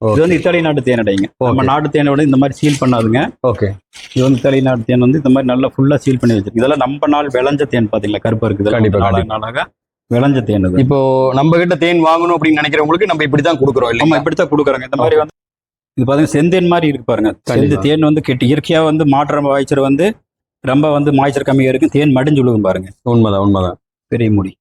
இது வந்து இத்தாலி நாட்டு தேனடைங்க நம்ம நாட்டு தேனோட இந்த மாதிரி சீல் பண்ணாதுங்க. ஓகே இது வந்து இத்தாலி நாட்டு தேன் வந்து இந்த மாதிரி நல்லா ஃபுல்லா சீல் பண்ணி வச்சிருக்கு. இதெல்லாம் நம்ம நாள் விளைஞ்ச தேன் பாத்தீங்களா? கருப்பா இருக்குது கண்டிப்பா, நாளாக விளைஞ்ச தேன் இப்போ நம்ம கிட்ட தேன் வாங்கணும் அப்படின்னு நினைக்கிறவங்களுக்கு நம்ம இப்படி தான் கொடுக்குறோம் நம்ம இல்லைங்களா இப்படித்தான் கொடுக்குறாங்க. இந்த மாதிரி வந்து இது பாத்தீங்கன்னா செந்தேன் மாதிரி இருக்கு பாருங்க. செந்து கண்டிப்பா. தேன் வந்து கெட்டி இயற்கையா வந்து மாற்றம் வாய்ச்சர் வந்து ரொம்ப வந்து மாய்ச்சர் கம்மியா இருக்கு. தேன் மடிஞ்சு விழுகும் பாருங்க. உண்மைதான் உண்மைதான். பெரிய முடி.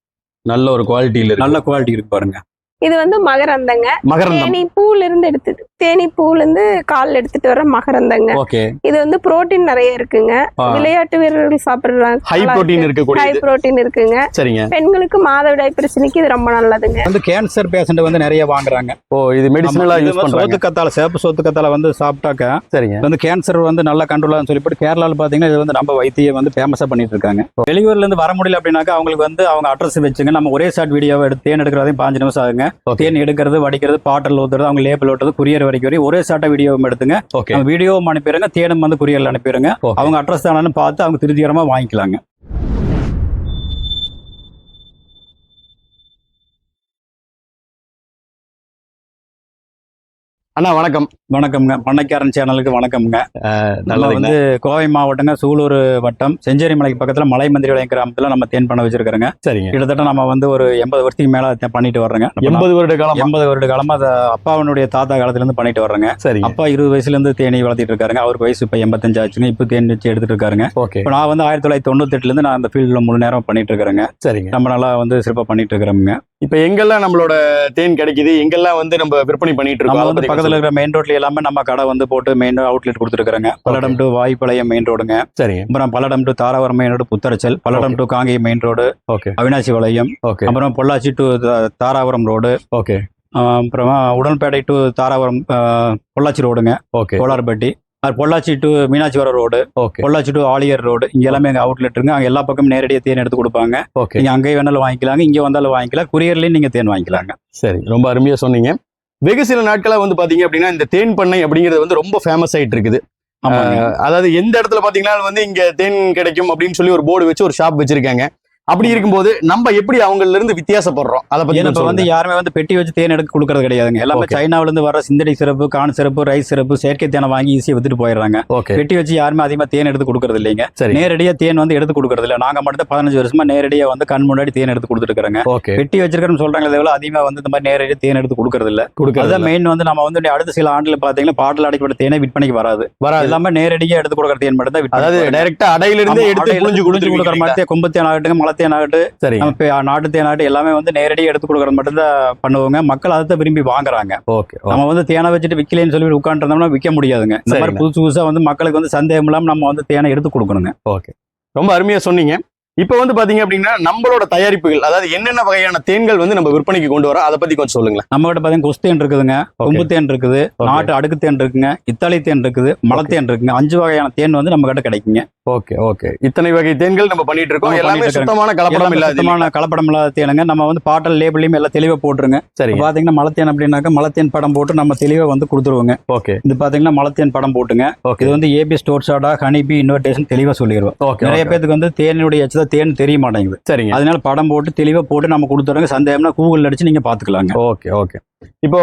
நல்ல ஒரு குவாலிட்டியில நல்ல குவாலிட்டி இருக்கு பாருங்க. இது வந்து மகரந்தங்க. தேனி பூல இருந்து எடுத்துட்டு தேனி பூல இருந்து கால்ல எடுத்துட்டு வர மகரந்தங்க. ஓகே. இது வந்து புரோட்டீன் நிறைய இருக்குங்க. விளையாட்டு வீரர்கள் சாப்பிடுறாங்க. ஹை புரோட்டீன் ஹை இருக்கக்கூடியது புரோட்டீன் இருக்குங்க. சரிங்க. பெண்களுக்கு மாதவிடாய் பிரச்சனைக்கு இது ரொம்ப நல்லதுங்க. வந்து கேன்சர் பேஷண்ட் வந்து நிறைய வாங்குறாங்க. ஓ இது மெடிசனலா யூஸ் வந்து பண்றாங்க. சோத்து கத்தால சேப்பு சோத்து கத்தால வந்து சாப்பிட்டாக்க சரிங்க. வந்து கேன்சர் வந்து நல்லா கண்ட்ரோல் சொல்லி போட்டு கேரளால பாத்தீங்கன்னா இது வந்து நம்ம வைத்தியம் வந்து ஃபேமஸா பண்ணிட்டு இருக்காங்க. வெளியூர்ல இருந்து வர முடியல அப்படின்னாக்கா அவங்களுக்கு வந்து அவங்க அட்ரஸ் வச்சுங்க. நம்ம ஒரே ஷாட் வீடியோவை எடுத்து தேன் எடுக்கிறதையும் பாஞ்சு நிமிஷம் ஆகுங்க. தேன் எடுக்கிறது வடிக்கிறது பாட்டில் ஊத்துறது அவங்க லேபிள் ஓட்டுறது குரியர் வரைக்கும் வரையும் ஒரே ஷாட்டா வீடியோவும் எடுத்துங்க. வீடியோவும் அனுப்பிடுங்க தேனும் வந்து குரியர்ல அனுப்பிடுங்க. அவங்க அட்ரஸ் தானு பார்த்து அவங்க திருப்திகரமா வாங்கிக்கலாங்க. அண்ணா வணக்கம். வணக்கம்ங்க. பண்ணைக்காரன் சேனலுக்கு வணக்கம்ங்க. நல்லதுங்க. வந்து கோவை மாவட்டங்க சூலூர் வட்டம் செஞ்சேரி மலைக்கு பக்கத்துல மலை மந்திரிபாளையம் கிராமத்துல நம்ம தேன் பண்ண வச்சிருக்கிறோங்க. சரிங்க. கிட்டத்தட்ட நம்ம வந்து ஒரு எண்பது வருஷத்துக்கு மேல பண்ணிட்டு வர்றோங்க. எண்பது வருட காலம்? எண்பது வருட காலமா அதை அப்பாவனுடைய தாத்தா காலத்துல இருந்து பண்ணிட்டு வர்றேங்க. சரிங்க. அப்பா இருபது வயசுல இருந்து தேனி வளர்த்திட்டு இருக்காருங்க. அவருக்கு வயசு இப்ப எண்பத்தஞ்சு ஆச்சுங்க. இப்போ தேன் வச்சு எடுத்துட்டு இருக்காருங்க. ஓகே. இப்போ நான் வந்து ஆயிரத்தி தொள்ளாயிரத்தி தொண்ணூத்தெட்டுல இருந்து நான் அந்த ஃபீல்ட்ல முழு நேரம் பண்ணிட்டு இருக்கிறேங்க. சரிங்க. நம்ம நல்லா வந்து சிறப்பா பண்ணிட்டு இருக்கிறோமுங்க. இப்போ எங்கெல்லாம் நம்மளோட தேன் கிடைக்குது? எங்கெல்லாம் வந்து நம்ம விற்பனை பண்ணிட்டு இருக்கோம்? பத்தி பக்கத்துல இருக்கிற மெயின் ரோட்ல எல்லாமே நம்ம கடை வந்து போட்டு மெயின் அவுட்லெட் கொடுத்துருக்காங்க பல்லடம் டு வாய்ப்பாளையம் மெயின் ரோடுங்க சரிங்க அப்புறம் Palladam to Dharapuram main road Puthurachal Palladam to Kangeyam main road okay Avinashi வளையம் ஓகே அப்புறம் Pollachi to Dharapuram road okay அப்புறமா உடன்பேட்டை டு தாராபுரம் ஆஹ், பொள்ளாச்சி ரோடுங்க okay Kolarpatti Pollachi to Meenakshipuram road okay Pollachi to Aliyar road இங்க எல்லாமே எங்க outlet இருக்குங்க அங்க எல்லா பக்கமும் நேரடியாக தேன் எடுத்து கொடுப்பாங்க. ஓகே நீங்க அங்கே வேணாலும் வாங்கிக்கலாங்க இங்க வந்தாலும் வாங்கிக்கலாம் குரியர்லயும் நீங்க தேன் வாங்கிக்கலாங்க. சரி ரொம்ப அருமையா சொன்னீங்க. வெகு சில நாட்களா வந்து பாத்தீங்க அப்படின்னா இந்த தேன் பண்ணை அப்படிங்கிறது வந்து ரொம்ப ஃபேமஸ் ஆயிட்டு இருக்குது அதாவது எந்த இடத்துல பாத்தீங்கன்னா வந்து இங்க தேன் கிடைக்கும் அப்படின்னு சொல்லி ஒரு போர்டு வச்சு ஒரு ஷாப் வச்சிருக்காங்க. அப்படி இருக்கும்போது நம்ம எப்படி அவங்கள்ல இருந்து வித்தியாசப்படுறோம்? அதை பத்தி இப்ப வந்து. யாருமே வந்து பெட்டி வச்சு தேன் எடுக்க கொடுக்கறது கிடையாதுங்க. எல்லாமே. சைனாவுல இருந்து வர சிந்தடி சிறப்பு கான் சிறப்பு ரைஸ் சிறப்பு செயற்கை தேனை வாங்கி ஈஸியா வித்துட்டு போயிடுறாங்க. பெட்டி வச்சு யாருமே அதிகமா தேன் எடுத்து கொடுக்கறது இல்லைங்க. நேரடியா தேன் வந்து எடுத்து கொடுக்கறது இல்ல. நாங்க மட்டும் தான் பதினஞ்சு வருஷமா நேரடியா வந்து கண் முன்னாடி தேன் எடுத்து கொடுத்துட்டு இருக்கிறோங்க. பெட்டி வச்சிருக்கிறோம் சொல்றாங்களே தவிர அதிகமா வந்து இந்த மாதிரி நேரடியா தேன் எடுத்து கொடுக்கறது இல்ல. அதுதான் மெயின் வந்து நம்ம வந்து அடுத்த சில ஆண்டுல பாத்தீங்கன்னா பாட்டில் அடைக்கப்பட்ட தேனை விற்பனைக்கு வராது. வராது. எல்லாமே நேரடியா எடுத்து கொடுக்குற தேன் மட்டும் தான் அதாவது. டைரக்டா அடையில இருந்தே ஆமா, எடுத்து புழிஞ்சு புழிஞ்சு கொடுக்குற மாதிரி கொம்பு தேன் ஆகட்டும் மலை தேன் ஆகட்டும் சரி நாட்டு தேன் ஆகட்டும் எல்லாமே வந்து நேரடியா எடுத்து கொடுக்குறது மட்டும் தான் பண்ணுவாங்க. மக்கள் அதை விரும்பி வாங்குறாங்க. ஓகே நம்ம வந்து தேனை வச்சுட்டு விற்கலன்னு சொல்லி உட்காந்துருந்தோம்னா விற்க முடியாதுங்க. இந்த மாதிரி. புதுசு புதுசா வந்து மக்களுக்கு வந்து சந்தேகம் இல்லாம நம்ம வந்து தேனை எடுத்து கொடுக்கணுங்க. ஓகே. ரொம்ப அருமையா சொன்னீங்க. இப்போ வந்து பாத்தீங்க அப்படின்னா நம்மளோட தயாரிப்புகள் அதாவது என்னென்ன வகையான தேன்கள் வந்து நம்ம விற்பனைக்கு கொண்டு வரோம் அதை பத்தி கொஞ்சம் சொல்லுங்களேன். நம்ம கிட்ட பாத்தீங்கன்னா கொஸ்தேன் இருக்குதுங்க கொம்பு தேன் இருக்குது நாட்டு அடுக்கு தேன் இருக்குங்க இத்தாலி தேன் இருக்குது மலத்தேன் இருக்குங்க அஞ்சு வகையான தேன் வந்து நம்ம கிட்ட கிடைக்குங்க. Okay okay. இத்தனை வகை தேன்கள் நம்ம பண்ணிட்டு இருக்கோம். எல்லாமே சுத்தமான கலப்படம் இல்லாத சுத்தமான கலப்படம் இல்லாத தேனுங்க. நம்ம வந்து பாட்டல் லேபிளையும் எல்லாம் தெளிவா போட்டுருங்க. இப்ப பாத்தீங்கன்னா மலத்தேன் அப்படின்னாக்கா மலத்தேன் படம் போட்டு நம்ம தெளிவா வந்து கொடுத்துருவோங்க. ஓகே. இது பாத்தீங்கன்னா மலத்தேன் படம் போட்டுங்க. ஓகே. இது வந்து ஏபி ஸ்டோர் சாடா ஹனிபி இன்வெர்டேஷன் தெளிவா சொல்லிடுவோம். நிறைய பேருக்கு வந்து தேனுடைய எச்சதா தேன் தெரிய மாட்டேங்குது சரிங்க. அதனால படம் போட்டு தெளிவா போட்டு நம்ம கொடுத்துறோங்க. சந்தேகம்னா கூகுள் அடிச்சு நீங்க பாத்துக்கலாங்க. Okay okay. இப்போ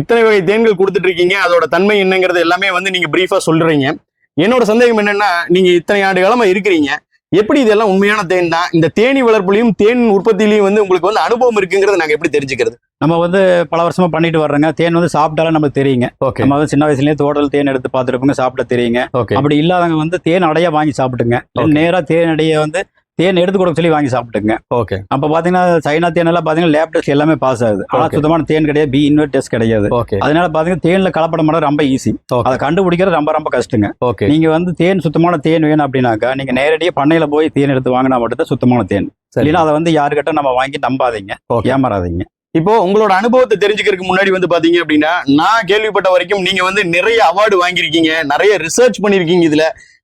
இத்தனை வகை தேன்கள் கொடுத்துட்டு இருக்கீங்க அதோட தன்மை என்னங்கிறது எல்லாமே வந்து நீங்க பிரீஃபா சொல்றீங்க. என்னோட சந்தேகம் என்னன்னா நீங்க இத்தனை ஆண்டு காலமா இருக்கிறீங்க. எப்படி இதெல்லாம் உண்மையான தேன் தான்? இந்த தேனி வளர்ப்புலையும் தேன் உற்பத்திலையும் வந்து உங்களுக்கு வந்து அனுபவம் இருக்குங்கிறத நாங்க எப்படி தெரிஞ்சுக்கிறது? நம்ம வந்து பல வருஷமா பண்ணிட்டு வர்றோங்க. தேன் வந்து சாப்பிட்டாலே நமக்கு தெரியுங்க. ஓகே. நம்ம வந்து சின்ன வயசுலயே தோட்டல் தேன் எடுத்து பார்த்துருப்போங்க சாப்பிட தெரியுங்க. ஓகே. அப்படி இல்லாதவங்க வந்து தேன் அடைய வாங்கி சாப்பிட்டுங்க Okay. நேரா தேன் அடைய வந்து தேன் எடுத்து கொடுக்க சொல்லி வாங்கி சாப்பிட்டுங்க. ஓகே. அப்ப பாத்தீங்கன்னா சைனா தேன் எல்லாம் பாத்தீங்கன்னா லேப் டெஸ்ட் எல்லாமே பாஸ் ஆகுது. ஆனா. சுத்தமான தேன் கிடையாது பி இன்வெர்ட் டெஸ்ட் கிடையாது. ஓகே. அதனால பாத்தீங்கன்னா தேன்ல கலப்படம் பண்ண ரொம்ப ஈஸி. அதை கண்டுபிடிக்கிறது ரொம்ப ரொம்ப கஷ்டங்க. ஓகே. நீங்க வந்து தேன் சுத்தமான தேன் வேணும் அப்படின்னாக்கா நீங்க நேரடியா பண்ணையில போய் தேன் எடுத்து வாங்கினா மட்டும் சுத்தமான தேன். இல்லைன்னா அதை வந்து யாருக்கிட்ட நம்ம வாங்கி நம்பாதீங்க. ஏமாறாதீங்க. இப்போ உங்களோட அனுபவத்தை தெரிஞ்சுக்கிறதுக்கு முன்னாடி வந்து பாத்தீங்க அப்படின்னா நான் கேள்விப்பட்ட வரைக்கும் நீங்க வந்து நிறைய அவார்டு வாங்கியிருக்கீங்க நிறைய ரிசர்ச் பண்ணிருக்கீங்க இதுல.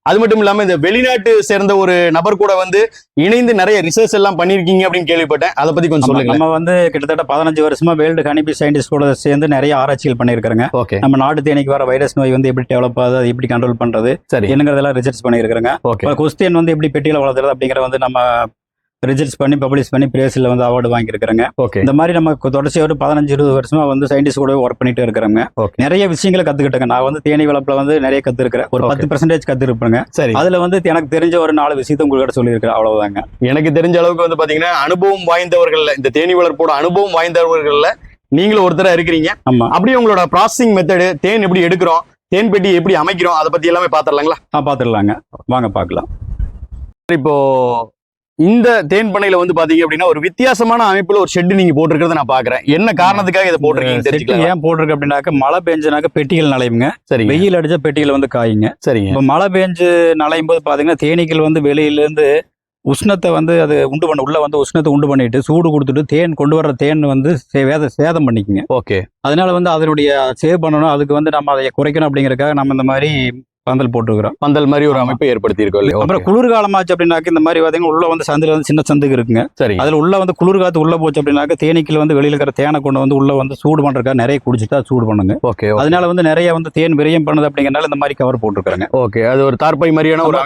அது மட்டும் இல்லாம இந்த வெளிநாட்டு சேர்ந்த ஒரு நபர் கூட வந்து இணைந்து நிறைய ரிசர்ச் எல்லாம் பண்ணிருக்கீங்க அப்படின்னு கேள்விப்பட்டேன். அதை பத்தி கொஞ்சம் சொல்லுங்க நம்ம வந்து கிட்டத்தட்ட பதினஞ்சு வருஷமா வேர்ல்டு ஹனிபி சயின்டிஸ்ட் கூட சேர்ந்து நிறைய ஆராய்ச்சிகள் பண்ணியிருக்கிறோங்க. ஓகே. நம்ம நாட்டு தேனிக்கு வர வைரஸ் நோய் வந்து எப்படி டெவலப் ஆகுது அதை எப்படி கண்ட்ரோல் பண்றது சரி. என்னங்கிறதெல்லாம் ரிசர்ச் பண்ணியிருக்கிறோங்க. ஓகே. கொஸ்டின் வந்து எப்படி பெட்டியில வளர்த்துறது அப்படிங்கிற வந்து நம்ம ரிசர்ச் பண்ணி பப்ளிஷ் பண்ணி பிரேசில் வந்து அவார்டு வாங்கியிருக்கிறேங்க. ஓகே இந்த மாதிரி நம்ம தொடர்ச்சியாக ஒரு பதினஞ்சு இருபது வருஷமா வந்து சயின்டிஸ்ட் கூட ஒர்க் பண்ணிட்டு இருக்கிறோங்க. நிறைய விஷயங்களை கத்துக்கிட்டேங்க. நான் வந்து தேனி வளர்ப்புல வந்து நிறைய கத்துருக்கிறேன். ஒரு. பத்து பெர்சன்டேஜ் கத்துருப்பேங்க. சரி. அதுல வந்து எனக்கு தெரிஞ்ச ஒரு நாலு விஷயத்த உங்கள்கிட்ட சொல்லியிருக்கிறேன். அவ்வளவுதாங்க. எனக்கு தெரிஞ்ச அளவுக்கு வந்து பாத்தீங்கன்னா அனுபவம் வாய்ந்தவர்கள்ல இந்த தேனி வளர்ப்போட அனுபவம் வாய்ந்தவர்கள்ல நீங்களும் ஒருத்தரா இருக்கிறீங்க. ஆமா. அப்படியே உங்களோட ப்ராசஸிங் மெத்தடு தேன் எப்படி எடுக்கிறோம் தேன் பெட்டி எப்படி அமைக்கிறோம் அதை பத்தி எல்லாமே பாத்திரலாங்களா? ஆ வாங்க பார்க்கலாம் இப்போ இந்த தேன் பண்ணையில வந்து பாத்தீங்க அப்படின்னா ஒரு வித்தியாசமான அமைப்புல ஒரு ஷெட் நீங்க போட்டிருக்கிறத நான் பாக்குறேன். என்ன காரணத்துக்காக இதை போட்டிருக்கீங்கன்னு செட்டு தெரிஞ்சுக்கலாம்? ஏன் போட்டிருக்கு அப்படின்னாக்க மழை பெஞ்சுனாக்க பெட்டிகள் நனையுங்க. சரிங்க. வெயில் அடிச்சா பெட்டிகள் வந்து காயுங்க. சரிங்க. இப்போ மழை பெஞ்சு நனையும் போது பாத்தீங்கன்னா தேனீக்கள் வந்து வெளியில இருந்து உஷ்ணத்தை வந்து அது உண்டு பண்ண உள்ள வந்து உஷ்ணத்தை உண்டு பண்ணிட்டு சூடு கொடுத்துட்டு தேன் கொண்டு வர்ற தேன் வந்து சே- வேத சேதம் பண்ணிக்குங்க. ஓகே. அதனால வந்து அதனுடைய சேவ் பண்ணணும் அதுக்கு வந்து நம்ம அதை குறைக்கணும் அப்படிங்கறதுக்காக நம்ம இந்த மாதிரி பந்தல் போட்டுருக்கிறோம். பந்தல் மாதிரி ஒரு. அமைப்பை ஏற்படுத்தி இருக்கோம் இல்லையா? அப்புறம். குளிர்காலமாச்சு அப்படின்னாக்க இந்த மாதிரி பாத்தீங்கன்னா உள்ள வந்து சந்தில வந்து சின்ன சந்துக்கு இருக்குங்க. சரிங்க. அதுல உள்ள வந்து குளிர் காத்து உள்ள போச்சு அப்படின்னாக்க தேனீக்கள் வந்து வெளியில இருக்கிற தேனை கொண்டு வந்து உள்ள வந்து சூடு பண்றதுக்காக நிறைய குடிச்சிட்டு சூடு பண்ணுங்க. ஓகே அதனால வந்து நிறைய வந்து தேன் விரயம் பண்ணுது அப்படிங்கறனால இந்த மாதிரி கவர் போட்டுருக்காங்க ஓகே அது ஒரு தார்பை மாதிரியான ஒரு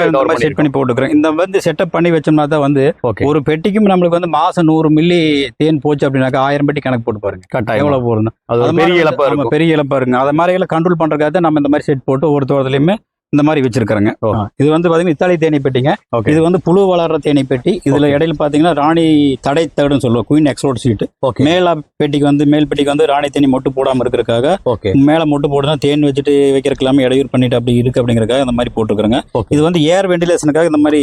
இந்த மாதிரி செட் பண்ணி போட்டுக்கிறேன் இந்த வந்து செட்டப் பண்ணி வச்சோம்னா தான் வந்து ஓகே ஒரு பெட்டிக்கும் நம்மளுக்கு வந்து மாசம் நூறு மில்லி தேன் போச்சு அப்படின்னாக்கா ஆயிரம் பெட்டி கணக்கு போட்டு பாருங்க. கட்டாயம். எவ்வளவு போறணும் அது பெரிய இழப்பா பெரிய இழப்பா இருக்குங்க. அதை மாதிரி எல்லாம் கண்ட்ரோல் பண்றதுக்காக தான் நம்ம இந்த மாதிரி செட் போட்டு बदले में இந்த மாதிரி வச்சிருக்கிறோங்க. ஓ. இது வந்து பாத்தீங்கன்னா இத்தாலி தேனி பெட்டிங்க. இது வந்து புழு வளர்ற தேனி பெட்டி. இதுல. இடையில பாத்தீங்கன்னா ராணி தடை தகடுன்னு சொல்லுவோம். Queen export sheet okay. மேல பெட்டிக்கு வந்து மேல் பெட்டிக்கு வந்து ராணி தேனி மொட்டு போடாம இருக்கிறதுக்காக ஓகே. மேல மொட்டு போடுனா தேன் வச்சுட்டு வைக்கிறதுக்கு எல்லாமே இடையூறு பண்ணிட்டு அப்படி இருக்கு அப்படிங்கறதுக்காக இந்த மாதிரி போட்டுருக்காங்க இது வந்து ஏர் வெண்டிலேஷனுக்காக இந்த மாதிரி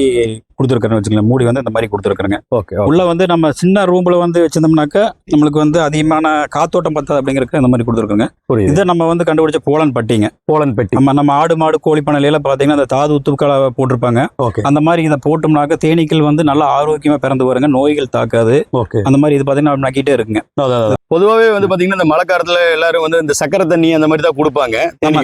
கொடுத்துருக்கேன்னு வச்சுக்கலாம் மூடி வந்து இந்த மாதிரி கொடுத்துருக்காங்க ஓகே உள்ள வந்து நம்ம சின்ன ரூம்ல வந்து வச்சிருந்தோம்னாக்கா நம்மளுக்கு வந்து அதிகமான காத்தோட்டம் பத்தாது அப்படிங்கறதுக்கு இந்த மாதிரி கொடுத்துருக்காங்க இதை நம்ம வந்து கண்டுபிடிச்ச போலன் பட்டிங்க. போலன் பெட்டி. நம்ம நம்ம ஆடு மாடு கோழி பண்ணையில பாத்தீங்கன்னா அந்த தாது உத்துக்களை போட்டிருப்பாங்க. அந்த மாதிரி இதை போட்டோம்னாக்க தேனீக்கள் வந்து நல்லா ஆரோக்கியமா பிறந்து வருங்க. நோய்கள் தாக்காது. அந்த மாதிரி இது பாத்தீங்கன்னா நக்கிட்டே இருக்குங்க. பொதுவாகவே வந்து பாத்தீங்கன்னா இந்த மழை காலத்துல எல்லாரும் வந்து இந்த சக்கரை தண்ணி அந்த மாதிரி தான் கொடுப்பாங்க.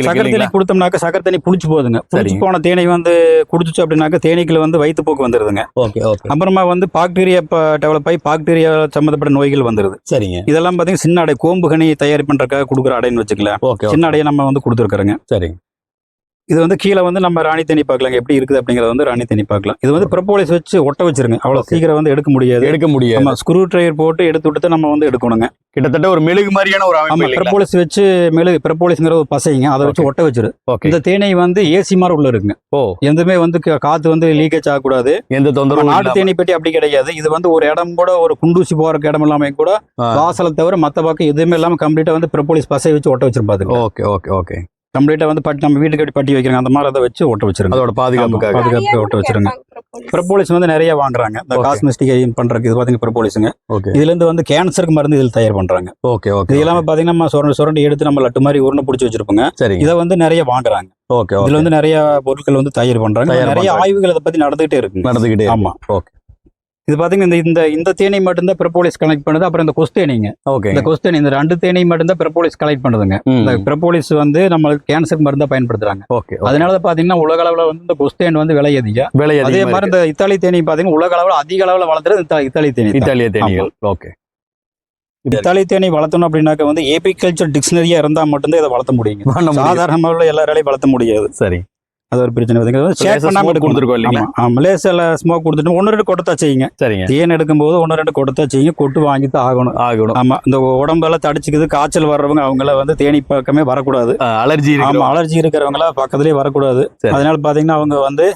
சக்கரை தண்ணி? கொடுத்தோம்னாக்க சக்கரை தண்ணி புளிச்சு போகுதுங்க. புளிச்சு சரிங்க. போன தேனீ வந்து குடிச்சிச்சு அப்படின்னாக்க தேனீக்கள் வந்து வயிற்றுப்போக்கு வந்துருதுங்க. Okay okay. அப்புறமா வந்து பாக்டீரியா டெவலப் ஆகி பாக்டீரியா சம்மந்தப்பட்ட நோய்கள் வந்துருது. சரிங்க. இதெல்லாம் பாத்தீங்கன்னா சின்ன அடை கோம்பு கனி தயார் பண்றதுக்காக கொடுக்குற அடைன்னு வச்சுக்கலாம் சின்ன அடையை நம்ம வந்து கொடுத்துருக்காருங்க சரி இது வந்து கீழே வந்து நம்ம ராணி தண்ணி பார்க்கலாங்க. எப்படி இருக்குது அப்படிங்கறத வந்து ராணி தண்ணி பார்க்கலாம். இது வந்து ப்ரொபோலிஸ் வச்சு ஒட்ட வச்சிருங்க. அவ்வளவு. சீக்கிரம் வந்து எடுக்க முடியாது. எடுக்க முடியாது. நம்ம ஸ்க்ரூ ட்ரையர் போட்டு எடுத்து விட்டு நம்ம வந்து எடுக்கணுங்க. கிட்டத்தட்ட ஒரு மெழுகு மாதிரியான ஒரு அமைப்பு ப்ரொபோலிஸ் வச்சு மெழுகு ப்ரொபோலிஸ்ங்கிற ஒரு பசைங்க அதை வச்சு ஒட்ட வச்சிரு. இந்த தேனை வந்து ஏசி மாதிரி உள்ள இருக்குங்க. ஓ. எதுவுமே வந்து காத்து வந்து லீக்கேஜ் ஆகக்கூடாது. எந்த நம்ம தொந்தரவும் நாட்டு. தேனி பெட்டி அப்படி கிடையாது. இது வந்து ஒரு இடம் கூட ஒரு குண்டூசி போறக்கு இடம் இல்லாம கூட. வாசலை தவிர மத்த பக்கம் எதுவுமே இல்லாம கம்ப்ளீட்டா வந்து ப்ரொபோலிஸ் பசை வச்சு ஒட்ட வச்சிருப்பாரு ஓகே ஓகே ஓகே கம்ப்ளீட்டா வந்து பட்டி நம்ம வீட்டுக்கு எப்படி பட்டி வைக்கிறாங்க அந்த மாதிரி அதை வச்சு ஒட்ட வச்சிருங்க. அதோட பாதுகாப்புக்காக. பாதுகாப்பு ஓட்ட வச்சிருங்க. ப்ரொபோலிஸ் வந்து நிறைய வாங்குறாங்க. இந்த. காஸ்மெஸ்டிக் பண்றதுக்கு இது பாத்தீங்கன்னா ப்ரொபோலிஸுங்க ஓகே இதுல இருந்து வந்து கேன்சருக்கு மருந்து இதில் தயார் பண்றாங்க. ஓகே இது ஓகே இல்லாம பாத்தீங்கன்னா நம்ம சுரண்டி சுரண்டி எடுத்து நம்ம லட்டு மாதிரி உருண்டை பிடிச்சி வச்சிருப்போங்க. சரிங்க. இதை வந்து நிறைய வாங்குறாங்க. ஓகே இதுல வந்து நிறைய பொருட்கள் வந்து தயார் பண்றாங்க. நிறைய. ஆய்வுகள் இதை பத்தி நடந்துகிட்டே இருக்குங்க நடந்துகிட்டே ஆமா. ஓகே இது பாத்தீங்கன்னா இந்த இந்த தேனை மட்டும்தான் ப்ரப்போலிஸ் கலெக்ட் பண்ணுது அப்புறம் இந்த கொஸ்தேனிங்க ஓகே. இந்த கொஸ்தேனி இந்த ரெண்டு தேனை மட்டும்தான் ப்ரப்போலிஸ் கலெக்ட் பண்ணுதுங்க. இந்த ப்ரப்போலிஸ் வந்து நம்மளுக்கு கேன்சருக்கு மருந்தா பயன்படுத்துறாங்க. ஓகே அதனால தான் பாத்தீங்கன்னா உலக அளவுல வந்து இந்த கொஸ்தேன் வந்து விலை அதிகம். விலை அதே மாதிரி. இந்த இத்தாலி தேனி பாத்தீங்கன்னா உலக அளவுல அதிக அளவுல வளர்த்துறது இத்தாலி தேனி. இத்தாலிய தேனீகள் ஓகே. இத்தாலி தேனி வளர்த்தணும் அப்படின்னாக்க வந்து ஏபிகல்ச்சர் டிக்ஷனரியா இருந்தா மட்டும்தான் இதை வளர்த்த முடியும். சாதாரண உள்ள எல்லாராலையும் வளர்த்த முடியாது. சரி. அது ஒரு பிரச்சனை எடுக்கணும். கொடுத்துருக்கோம் இல்லைங்களா? மலேசியால ஸ்மோக் கொடுத்துட்டு ஒன்று ரெண்டு கொட்டத்தா செய்யுங்க. சரிங்க. தேன் எடுக்கும்போது ஒன்று ரெண்டு கொட்டத்தா செய்யுங்க. கொட்டு வாங்கி தான் ஆகணும். ஆகணும். ஆமா இந்த உடம்பெல்லாம் தடிச்சுக்குது காய்ச்சல் வர்றவங்க அவங்கள வந்து தேனி பக்கமே வரக்கூடாது. அலர்ஜி ஆமா இருக்கு அலர்ஜி இருக்கிறவங்கள பக்கத்துலயே வரக்கூடாது. அதனால பாத்தீங்கன்னா அவங்க வந்து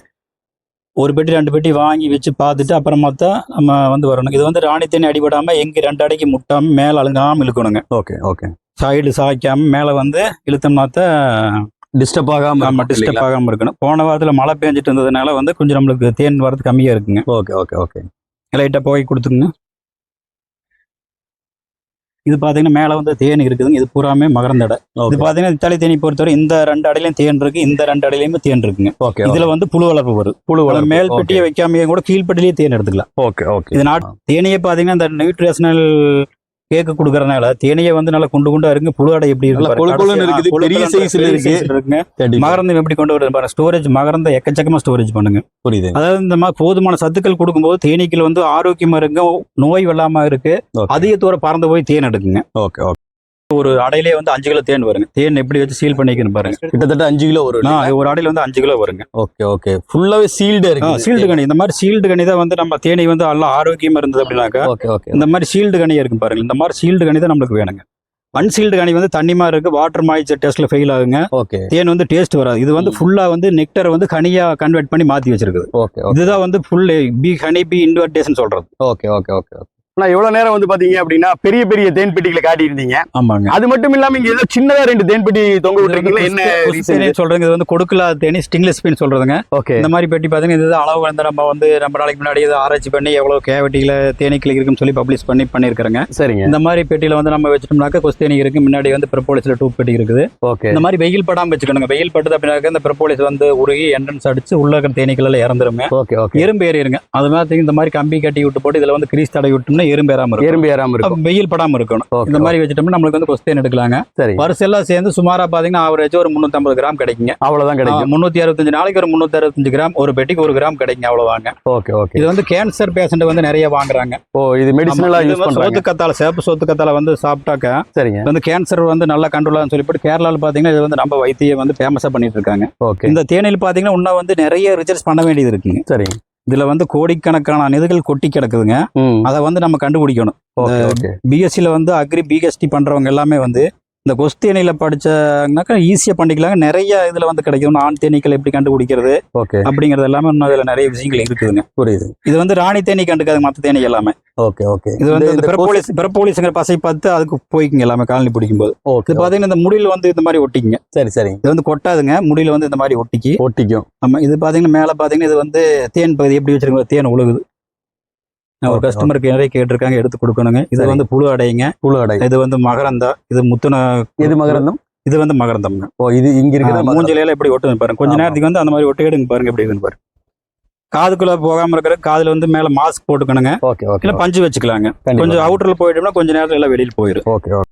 ஒரு பெட்டி ரெண்டு பெட்டி வாங்கி வச்சு பார்த்துட்டு அப்புறமா தான் நம்ம வந்து வரணும். இது வந்து ராணி தேனி அடிபடாம எங்க ரெண்டு அடைக்கு முட்டாம மேல அழுங்காம இழுக்கணுங்க. Okay okay. சைடு சாய்க்காம மேல வந்து இழுத்தோம்னா தான் டிஸ்டர்ப் ஆகாம நம்ம டிஸ்டர்ப் ஆகாம இருக்கணும். போன வாரத்துல மழை பெஞ்சிட்டு இருந்ததுனால வந்து கொஞ்சம் நம்மளுக்கு தேன் வரது கம்மியா இருக்குங்க. Okay okay okay. லைட்டா போய் கொடுத்துங்க இது பாத்தீங்கன்னா மேல வந்து தேன் இருக்குதுங்க. இது பூராமே மகரந்த அடை இது ஓகே. பாத்தீங்கன்னா இத்தாலி தேனி பொறுத்தவரை இந்த ரெண்டு அடையிலையும் தேன் இருக்கு இந்த ரெண்டு அடையிலையுமே தேன் இருக்குங்க. ஓகே இதுல வந்து புழு வளர்ப்பு வரும். புழு வளர்ப்பு. மேல். பெட்டியை வைக்காமயே கூட கீழ்பெட்டிலேயே தேன் எடுத்துக்கலாம். Okay okay. இது நாட் தேனியை பாத்தீங்கன்னா இந்த நியூட்ரிஷனல் கேக்கு கொடுக்கறதுனால தேனியை வந்து நல்லா குண்டு குண்டா இருக்கு புழு அடை எப்படி இருக்கு பெரிய கொழுன்னு size ல பெரிய இருக்கு. மகரந்தம் எப்படி கொண்டு வருது பாருங்க. ஸ்டோரேஜ் மகரந்த எக்கச்சக்கமா ஸ்டோரேஜ் பண்ணுங்க. புரியுது. அதாவது இந்த மாதிரி போதுமான சத்துக்கள் கொடுக்கும்போது தேனீக்கள் வந்து ஆரோக்கியமா இருக்கு நோய் வெள்ளாம இருக்கு. அதிக தூரம் பறந்து போய் தேன் எடுக்குங்க. Okay okay. ஒரு அடையிலே வந்து அஞ்சு கிலோ தேன் வருங்க. தேன் எப்படி வச்சு சீல் பண்ணிக்கணும் பாருங்க. கிட்டத்தட்ட அஞ்சு கிலோ வரும் ஒரு அடையில வந்து அஞ்சு கிலோ வருங்க. Okay okay. ஃபுல்லாவே சீல்டு இருக்கு சீல்டு கனி. இந்த மாதிரி சீல்டு கனி தான் வந்து நம்ம தேனி வந்து நல்லா ஆரோக்கியமா இருந்தது அப்படின்னாக்கா ஓகே ஓகே இந்த மாதிரி சீல்டு கனி இருக்கும் பாருங்க. இந்த மாதிரி சீல்டு கனி தான் நம்மளுக்கு வேணுங்க. அன்சீல்டு கனி வந்து தண்ணி மாதிரி இருக்கு. வாட்டர் மாய்ச்சர் டெஸ்ட்ல ஃபெயில் ஆகுங்க. ஓகே. தேன் வந்து டேஸ்ட் வராது. இது வந்து ஃபுல்லா வந்து நெக்டர் வந்து கனியா கன்வெர்ட் பண்ணி மாத்தி வச்சிருக்குது. ஓகே இதுதான் வந்து full B honey B inversion சொல்றது. Okay okay okay. நான் எவ்வளவு நேரம் வந்து பாத்தீங்க அப்படின்னா பெரிய பெரிய தேன் பெட்டிகளை காட்டியிருந்தீங்க. ஆமாங்க. அது மட்டும் இல்லாம இங்க ஏதோ சின்னதா ரெண்டு தேன் பெட்டி தொங்க விட்டுருக்கீங்களா? என்ன? சொல்றதுங்க இது? வந்து கொடுக்கல தேனி ஸ்டிங்லெஸ் ஸ்பின் சொல்றதுங்க. ஓகே இந்த மாதிரி பெட்டி பாத்தீங்கன்னா இது அளவு வந்து நம்ம வந்து ரொம்ப நாளைக்கு முன்னாடி இது ஆராய்ச்சி பண்ணி எவ்வளவு கேவிட்டியில தேனீக்கள் இருக்குன்னு சொல்லி பப்ளிஷ் பண்ணி பண்ணிருக்கிறேங்க சரிங்க. இந்த மாதிரி பெட்டியில வந்து நம்ம வச்சிட்டோம்னாக்க கொஸ்தேனி இருக்கு. முன்னாடி வந்து ப்ரப்போலிஸ்ல டூப் பெட்டி இருக்குது. ஓகே இந்த மாதிரி வெயில் படாம வச்சுக்கணுங்க. வெயில் பட்டுது அப்படின்னாக்க இந்த ப்ரப்போலிஸ் வந்து உருகி என்ட்ரன்ஸ் அடிச்சு உள்ள இருக்கிற தேனீக்கள் இறந்துருங்க. ஓகே ஓகே எறும்பு ஏறிடுங்க அது மாதிரி இந்த மாதிரி கம்பி கட்டி விட்டு போட்டு இதுல வந்து கிரீஸ் தடவி விட்டோம்னா எறும்பு ஏறாம இருக்கும். எறும்பு ஏறாம இருக்கும். வெயில் படாம இருக்கணும். இந்த மாதிரி வச்சுட்டோம்னா நம்மளுக்கு வந்து கொஸ்தேன் எடுக்கலாங்க. சரி. வருஷெல்லாம் சேர்ந்து சுமாரா பாத்தீங்கன்னா ஆவரேஜ் ஒரு முந்நூற்றம்பது கிராம் கிடைக்குங்க. அவ்வளவுதான் கிடைக்கும். முந்நூற்றி அறுபத்தஞ்சு நாளைக்கு ஒரு முந்நூற்றி அறுபத்தஞ்சு கிராம் ஒரு பெட்டிக்கு ஒரு கிராம் கிடைக்குங்க அவ்வளோவாங்க ஓகே ஓகே இது வந்து கேன்சர் பேஷண்ட் வந்து நிறைய வாங்குறாங்க. ஓ இது மெடிசனலா யூஸ் பண்றாங்க சோத்து கத்தால சேப்பு சோத்து கத்தால வந்து சாப்பிட்டாக்க சரிங்க. வந்து கேன்சர் வந்து நல்லா கண்ட்ரோல் ஆகும் சொல்லிட்டு கேரளாவில் பார்த்தீங்கன்னா இது வந்து நம்ம வைத்தியம் வந்து ஃபேமஸாக பண்ணிட்டு இருக்காங்க. ஓகே இந்த தேனியில் பார்த்தீங்கன்னா இன்னும் வந்து நிறைய ரிசர்ச் பண்ண வேண்டியது இருக்குங்க. சரிங்க. இதுல வந்து கோடிக்கணக்கான நிதிகள் கொட்டி கிடக்குதுங்க. அதை வந்து நம்ம கண்டுபிடிக்கணும். பிஎஸ்சியில் வந்து அக்ரி பிஎஸ்டி பண்றவங்க எல்லாமே வந்து இந்த கொஸ்தேனியில் படிச்சாங்கனாக்கா ஈஸியாக பண்ணிக்கலாங்க. நிறைய இதில் வந்து கிடைக்கும். ஆண் தேனீக்கள் எப்படி கண்டுபிடிக்கிறது ஓகே. அப்படிங்கிறது எல்லாமே இன்னும் இதில் நிறைய விஷயங்கள் இருக்குதுங்க. புரியுது. இது வந்து ராணி தேனி கண்டுக்காது மற்ற தேனி எல்லாமே. Okay okay. இது வந்து இந்த பிறப்போலிஸ் பிறப்போலிஸுங்கிற பசை பார்த்து அதுக்கு போய்க்குங்க எல்லாமே காலனி பிடிக்கும்போது. ஓகே இது பார்த்தீங்கன்னா இந்த முடியில் வந்து இந்த மாதிரி ஒட்டிக்குங்க. சரி சரிங்க இது வந்து கொட்டாதுங்க. முடியில் வந்து இந்த மாதிரி ஒட்டிக்கி. ஒட்டிக்கும். நம்ம இது பார்த்தீங்கன்னா மேலே பார்த்தீங்கன்னா இது வந்து தேன் பகுதி எப்படி வச்சிருக்கோம் தேன் உழுகுது. ஒரு கஸ்டமருக்கு நிறைய கேட்டிருக்காங்க எடுத்து கொடுக்கணுங்க. இது. வந்து புழு அடைங்க. புழு அடை. இது வந்து மகரந்தா. இது முத்துன எது மகரந்தம்? இது வந்து மகரந்தம்ங்க. ஓ இது இங்க இருக்கிற மூஞ்சில எல்லாம் எப்படி ஒட்டுது பாருங்க. கொஞ்ச. நேரத்துக்கு வந்து அந்த மாதிரி ஒட்டு எடுங்க பாருங்க எப்படி இருக்குன்னு பாருங்க. காதுக்குள்ள போகாம இருக்கிற காதுல வந்து மேல மாஸ்க் போட்டுக்கணுங்க. இல்ல பஞ்சு வச்சுக்கலாங்க. கொஞ்சம் அவுட்டர்ல போயிட்டோம்னா கொஞ்ச நேரத்துல எல்லாம் வெளியில போயிடும் ஓகே ஓகே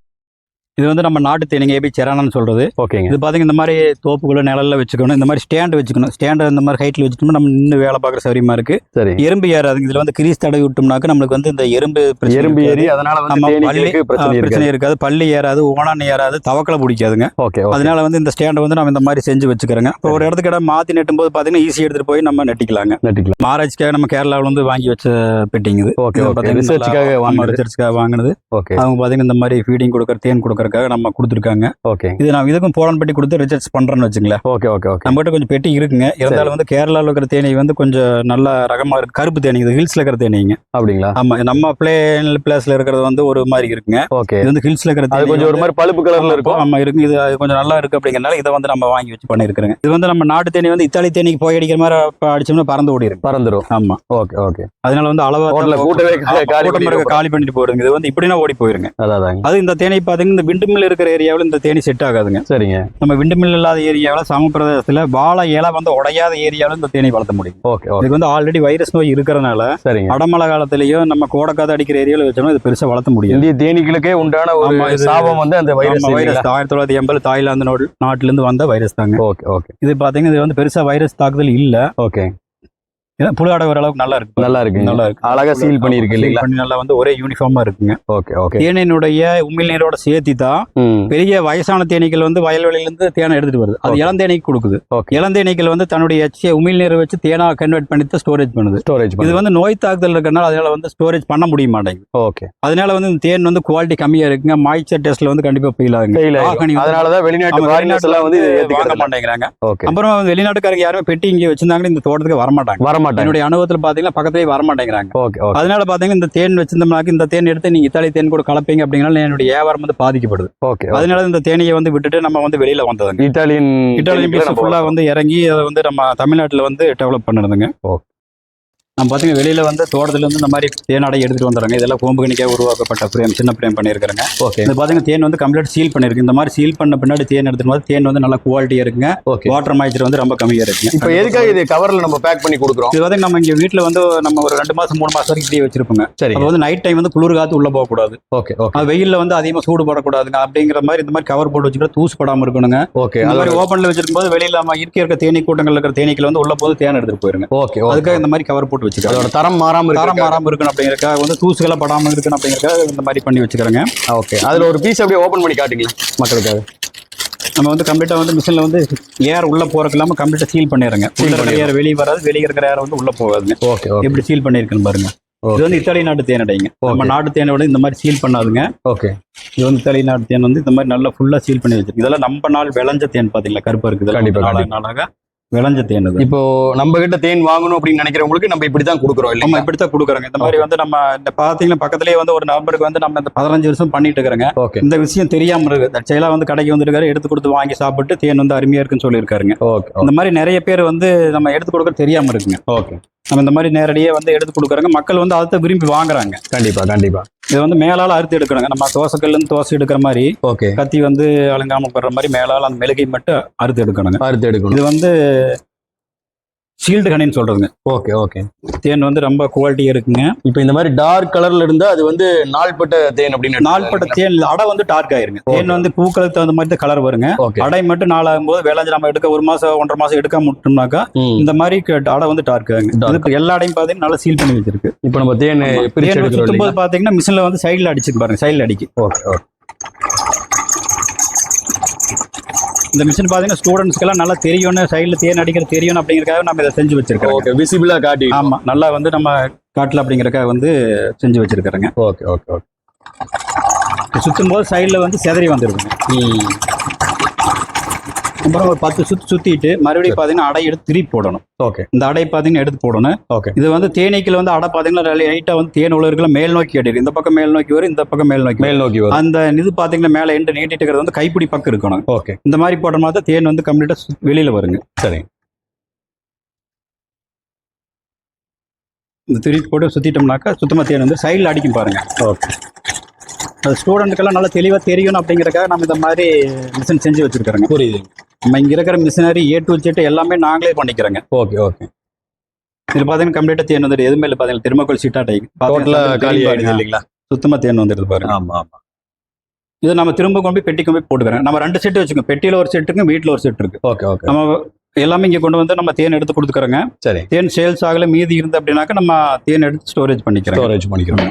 இது வந்து நம்ம நாட்டு தேனிங்க ஏபி செரானன்னு சொல்றது. ஓகேங்க. இது பாத்தீங்க இந்த மாதிரி தோப்புக்குள்ள நிழல்ல வச்சுக்கணும். இந்த மாதிரி ஸ்டாண்ட் வச்சுக்கணும். ஸ்டாண்ட் இந்த மாதிரி ஹைட்ல வச்சுட்டோம்னா நம்ம நின்று வேலை பார்க்குற சௌரியமா இருக்கு. சரி. எறும்பு ஏறாதுங்க. இதுல வந்து கிரீஸ் தடவி விட்டோம்னாக்க நம்மளுக்கு வந்து இந்த எறும்பு எறும்பு. ஏறி அதனால தேனீக்களுக்கு பள்ளி- பிரச்சனை இருக்காது? பள்ளி ஏறாது ஓனான் ஏறாது தவக்கலை பிடிக்காதுங்க. ஓகே அதனால வந்து இந்த ஸ்டாண்டை வந்து நம்ம இந்த மாதிரி செஞ்சு வச்சுக்கிறோங்க. இப்போ ஒரு இடத்துக்கு இடம் மாத்தி நெட்டும் போது பாத்தீங்கன்னா ஈஸி எடுத்துட்டு போய் நம்ம நெட்டிக்கலாங்க. நட்டிக்கலாம். நம்ம கேரளாவில் வந்து வாங்கி வச்ச பெட்டிங் இது. ஓகே ரிசர்ச்சுக்காக ரிசர்ச்சுக்காக வாங்கினது. அவங்க பாத்தீங்கன்னா இந்த மாதிரி ஃபீடிங் கொடுக்குற தேன் கொடுக்கறதுக்காக நம்ம கொடுத்துருக்காங்க. ஓகே. இது நான் இதுக்கும் போலன் பெட்டி கொடுத்து ரிசர்ச் பண்றேன்னு வச்சுங்களேன் ஓகே ஓகே ஓகே. நம்மகிட்ட கொஞ்சம் பெட்டி இருக்குங்க. இருந்தாலும் வந்து கேரளாவில் இருக்கிற தேனி வந்து கொஞ்சம் நல்ல ரகமா இருக்கு. கருப்பு தேனி இது ஹில்ஸ்ல இருக்கிற தேனிங்க. அப்படிங்களா? ஆமா நம்ம பிளேன் பிளேஸ்ல இருக்கிறது வந்து ஒரு மாதிரி இருக்குங்க. ஓகே. இது வந்து ஹில்ஸ்ல இருக்கிற தேனி கொஞ்சம் ஒரு மாதிரி பழுப்பு கலர்ல இருக்கும். ஆமா இருக்கு. இது கொஞ்சம் நல்லா இருக்கு அப்படிங்கறனால இதை வந்து நம்ம வாங்கி வச்சு பண்ணிருக்கிறோங்க. இது வந்து நம்ம நாட்டு தேனி வந்து இத்தாலி தேனிக்கு போய் அடிக்கிற மாதிரி அடிச்சோம்னா பறந்து ஓடி இருக்கு பறந்துரும். ஆமா. Okay okay. அதனால வந்து அளவா ஹோட்டல்ல கூட்டவே ஆ, காலி பண்ணிட்டு போயிருங்க. இது வந்து இப்படின்னா ஓடி போயிருங்க. அது இந்த தேனி பாத்தீங்கன்னா இந்த விண்டுமில் இருக்கிற ஏரியாவில் இந்த தேனி செட் ஆகாதுங்க. சரிங்க. நம்ம விண்டுமில் இல்லாத ஏரியாவில் சமப்பிரதேசத்துல வாழை இலை வந்து உடையாத ஏரியாவில் இந்த தேனி வளர்த்த முடியும். ஓகே இதுக்கு வந்து ஆல்ரெடி வைரஸ் நோய் இருக்கிறனால சரிங்க. அடமழை காலத்திலயும் நம்ம கோடக்காத அடிக்கிற ஏரியாவில் வச்சோம்னா இது பெருசா வளர்த்த முடியாது. இந்திய தேனீக்களுக்கே உண்டான சாபம் வந்து அந்த வைரஸ் வைரஸ் ஆயிரத்தி தொள்ளாயிரத்தி எண்பது தாய்லாந்து நாடு- நாட்டுல இருந்து வந்த வைரஸ் தாங்க. Okay okay. இது பாத்தீங்கன்னா இது வந்து பெருசா வைரஸ் தாக்குதல் இல்ல. ஓகே. ஏன்னா புழுவாடை ஓரளவுக்கு நல்லா இருக்கு. நல்லா இருக்குங்க. நல்லா இருக்கு. அழகா சீல் பண்ணிருக்கு இல்லைங்களா? நல்லா வந்து ஒரே யூனிஃபார்மா இருக்குங்க. Okay okay. தேனினுடைய உமிழ் நீரோட சேர்த்தி தான் பெரிய வயசான தேனீக்கள் வந்து வயல்வெளியில இருந்து தேனை எடுத்துட்டு வருது. அது. இளந்தேனிக்கு கொடுக்குது. இளந்தேனீக்கள் வந்து தன்னுடைய எச்சியை உமிழ் நீரை வச்சு தேனா கன்வெர்ட் பண்ணி தான் ஸ்டோரேஜ் பண்ணுது. ஸ்டோரேஜ் இது வந்து நோய் தாக்குதல் இருக்கறனால அதனால வந்து ஸ்டோரேஜ் பண்ண முடிய மாட்டேங்குது. ஓகே. அதனால வந்து இந்த தேன் வந்து குவாலிட்டி கம்மியா இருக்குங்க. மாய்ச்சர் டெஸ்ட்ல வந்து கண்டிப்பா ஃபெயில் ஆகுங்க. அதனாலதான் வெளிநாட்டு எல்லாம் வந்து வெளிநாட்டுல வாங்க மாட்டேங்கிறாங்க. அப்புறம் வெளிநாட்டுக்காரங்க யாருமே பெட்டி இங்க வச்சிருந்தாங்கன்னா இந்த தோட்டத்துக்கு வர மாட்டாங்க வர மாட்டாங்க என்னுடைய அனுபவத்துல பாத்தீங்கன்னா பக்கத்துலயே வர மாட்டேங்கிறாங்க ஓகே ஓகே. அதனால பாத்தீங்கன்னா இந்த தேன் வச்சிருந்தோம்னாக்க இந்த தேன் எடுத்து நீங்க இத்தாலி தேன் கூட கலப்பீங்க அப்படிங்கனால என்னுடைய வியாபாரம் வந்து பாதிக்கப்படுது. ஓகே அதனால இந்த தேனியை வந்து விட்டுட்டு நம்ம வந்து வெளியில வந்ததுங்க. இட்டாலியன் இட்டாலியன் ஃபுல்லா வந்து இறங்கி அதை வந்து நம்ம தமிழ்நாட்டுல வந்து டெவலப் பண்ணுறதுங்க ஓ. நம்ம பார்த்தீங்கன்னா வெளியில வந்து தோட்டத்துல இருந்து இந்த மாதிரி தேனாடை எடுத்துட்டு வந்துடுறாங்க. இதெல்லாம் கோம்புகனிக்காக உருவாக்கப்பட்ட ஃப்ரேம் சின்ன ஃப்ரேம் பண்ணியிருக்காங்க ஓகே. இது பார்த்தீங்கன்னா தேன் வந்து கம்ப்ளீட் சீல் பண்ணிருக்கு இந்த மாதிரி சீல் பண்ண பின்னாடி தேன் எடுத்துட்டு போது தேன் வந்து நல்ல குவாலிட்டியா இருக்குங்க. ஓகே. வாட்டர் மாய்ச்சர் வந்து ரொம்ப கம்மியா இருக்குங்க. இப்போ எதுக்காக இது கவர்ல நம்ம பேக் பண்ணி கொடுக்குறோம்? இது வந்து நம்ம இங்க வீட்ல வந்து நம்ம ஒரு ரெண்டு மாசம் மூணு மாசம் வரைக்கும் இப்படியே வச்சிருப்போங்க. சரி அப்போ வந்து நைட் டைம் வந்து குளிர் காத்து உள்ள போகக்கூடாது. Okay okay. அது வெயில்ல வந்து அதிகமா சூடு போடக்கூடாதுங்க. அப்படிங்கிற மாதிரி இந்த மாதிரி கவர் போட்டு வச்சுக்கிட்டு தூசு படாம இருக்கணுங்க. ஓகே இந்த மாதிரி அது ஓப்பன்ல வச்சிருக்கும் போது வெளியில நம்ம இயற்கை இருக்க தேனீ கூட்டங்கள் இருக்கிற தேனீக்கள் வந்து உள்ள போது தேன் எடுத்துட்டு போயிருங்க. ஓகே அதுக்காக இந்த மாதிரி கவர் போட்டு வச்சுக்கிறோம் அதோட தரம் மாறாம தரம் இருக்கு மாறாம இருக்கணும் அப்படிங்கறக்காக வந்து தூசுகளை படாம இருக்கணும் அப்படிங்கறக்காக இந்த மாதிரி பண்ணி வச்சுக்கிறோங்க. ஓகே. அதுல ஒரு பீஸ் அப்படியே ஓபன் பண்ணி காட்டுங்களேன் மக்களுக்காக. நம்ம வந்து கம்ப்ளீட்டா வந்து மிஷின்ல வந்து ஏர் உள்ள போறதுக்கு இல்லாம கம்ப்ளீட்டா சீல் பண்ணிடுறோங்க. உள்ள ஏர் வெளியே வராது வெளியே இருக்கிற ஏர் வந்து உள்ள போகாதுங்க. ஓகே எப்படி சீல் பண்ணிருக்குன்னு பாருங்க. இது வந்து இத்தாலி நாட்டு தேனடைங்க நம்ம நாட்டு தேனை விட இந்த மாதிரி சீல் பண்ணாதுங்க. ஓகே. இது வந்து இத்தாலி நாட்டு தேன் வந்து இந்த மாதிரி நல்லா ஃபுல்லா சீல் பண்ணி வச்சிருக்கு. இதெல்லாம் நம்ம நாள் விளைஞ்ச தேன் பாத்தீங்களா? கருப்பா இருக்குது. நாளாக விளைஞ்ச தேன் இப்போ நம்ம கிட்ட தேன் வாங்கணும் அப்படின்னு நினைக்கிறவங்களுக்கு நம்ம இப்படி தான் கொடுக்குறோம் நம்ம இல்லையா இப்படித்தான் கொடுக்குறோங்க. இந்த மாதிரி வந்து நம்ம இந்த பாத்தீங்கன்னா பக்கத்துலயே வந்து ஒரு நபருக்கு வந்து நம்ம இந்த பதினஞ்சு வருஷம் பண்ணிட்டு இருக்கிறோங்க. ஓகே. இந்த விஷயம் தெரியாம இருக்கு. தற்செயலா வந்து கடைக்கு வந்திருக்காரு எடுத்து கொடுத்து வாங்கி சாப்பிட்டு தேன் வந்து அருமையா இருக்குன்னு சொல்லியிருக்காருங்க. ஓகே. இந்த மாதிரி நிறைய பேர் வந்து நம்ம எடுத்து கொடுக்க தெரியாம இருக்குங்க. ஓகே. நம்ம இந்த மாதிரி நேரடியே வந்து எடுத்து கொடுக்குறாங்க மக்கள் வந்து அதை விரும்பி வாங்குறாங்க. கண்டிப்பா கண்டிப்பா. இது வந்து மேலால அறுத்து எடுக்கணுங்க. நம்ம தோசைக்கல்ல இருந்து தோசை எடுக்கிற மாதிரி ஓகே. கத்தி வந்து அலங்காம போடுற மாதிரி மேலால அந்த மெழுகை மட்டும் அறுத்து எடுக்கணுங்க. அறுத்து எடுக்கணும். இது வந்து ஷீல்டு கனின்னு சொல்றதுங்க. Okay okay. தேன் வந்து ரொம்ப குவாலிட்டி இருக்குங்க. இப்போ இந்த மாதிரி டார்க் கலர்ல இருந்தா அது வந்து நாள்பட்ட தேன் அப்படின்னு நாள்பட்ட தேன் அடை வந்து டார்க் ஆயிருங்க. தேன் வந்து பூக்களுக்கு தகுந்த மாதிரி தான் கலர் வருங்க. அடை மட்டும் நாளாகும் போது விளைஞ்சு நம்ம எடுக்க ஒரு மாசம் ஒன்றரை மாசம் எடுக்க முட்டோம்னாக்கா இந்த மாதிரி அடை வந்து டார்க் ஆகுங்க. எல்லா அடையும் பாத்தீங்கன்னா நல்லா சீல் பண்ணி வச்சிருக்கு. இப்போ நம்ம தேன் தேன் சுத்தும் போது பாத்தீங்கன்னா மிஷின்ல வந்து சைடுல அடிச்சுக்கு பாருங்க சைடுல அடிக்கு. Okay okay. இந்த மிஷின் பாத்தீங்கன்னா ஸ்டூடெண்ட்ஸ்க்கெல்லாம் நல்லா தெரியும்னு சைடுல தேன் அடிக்கிறது தெரியும் அப்படிங்கறதுக்காக நம்ம இதை செஞ்சு வச்சிருக்கோம் ஓகே விசிபிளா காட்டி ஆமா நல்லா வந்து நம்ம காட்டுல அப்படிங்கறதுக்காக வந்து செஞ்சு வச்சிருக்கிறோங்க. ஓகே ஓகே ஓகே சுத்தும் போது சைடுல வந்து செதறி வந்துருக்குங்க அப்புறம் ஒரு பத்து சுத்து சுத்திட்டு மறுபடியும் பாத்தீங்கன்னா அடை எடுத்து திருப்பி போடணும். ஓகே. இந்த அடை பாத்தீங்கன்னா எடுத்து போடணும். ஓகே. இது வந்து தேனீக்கில் வந்து அடை பாத்தீங்கன்னா லைட்டா வந்து தேன் உலகத்துல மேல் நோக்கி அடிக்கும் இந்த பக்கம் மேல் நோக்கி வரும் இந்த பக்கம் மேல் நோக்கி. மேல் நோக்கி வரும். அந்த இது பாத்தீங்கன்னா மேல எண்டு நீட்டிட்டு இருக்கிறது வந்து கைப்பிடி பக்கம் இருக்கணும். ஓகே. இந்த மாதிரி போடுற தான் தேன் வந்து கம்ப்ளீட்டா வெளியில வருங்க. சரி. இந்த திருப்பி போட்டு சுத்திட்டோம்னாக்கா சுத்தமா தேன் வந்து சைடுல அடிக்கும் பாருங்க. ஓகே. ஸ்டூடெண்ட்டுக்கெல்லாம் நல்லா தெளிவா தெரியணும் அப்படிங்கறதுக்காக நம்ம இந்த மாதிரி மிஷின் செஞ்சு வச்சிருக்கிறோங்க. புரியுது. நம்ம இங்க இருக்கிற மிஷினரி ஏ டு ஜெட் எல்லாமே நாங்களே பண்ணிக்கிறோங்க. ஓகே ஓகே இது பாத்தீங்கன்னா கம்ப்ளீட்டா தேன் வந்துட்டு எதுவுமே இல்லை பாத்தீங்கன்னா திருமக்கோள் சீட்டா டைக் டோட்டலா காலி ஆயிடுது இல்லைங்களா? சுத்தமா தேன் வந்துடுது பாருங்க. ஆமா ஆமா. இது நம்ம திரும்ப கொண்டு போய் பெட்டி கொண்டு போய் போட்டுக்கிறோம். நம்ம ரெண்டு செட் வச்சுக்கோங்க. பெட்டியில ஒரு செட் இருக்கு வீட்டுல ஒரு செட் இருக்கு. ஓகே ஓகே நம்ம எல்லாமே இங்க கொண்டு வந்து நம்ம தேன் எடுத்து கொடுத்துக்கிறோங்க. சரி. தேன் சேல்ஸ் ஆகல மீதி இருந்து அப்படின்னாக்கா நம்ம தேன் எடுத்து ஸ்டோரேஜ் பண்ணிக்கிறோம் ஸ்டோரேஜ் பண்ணிக்கிறோம்.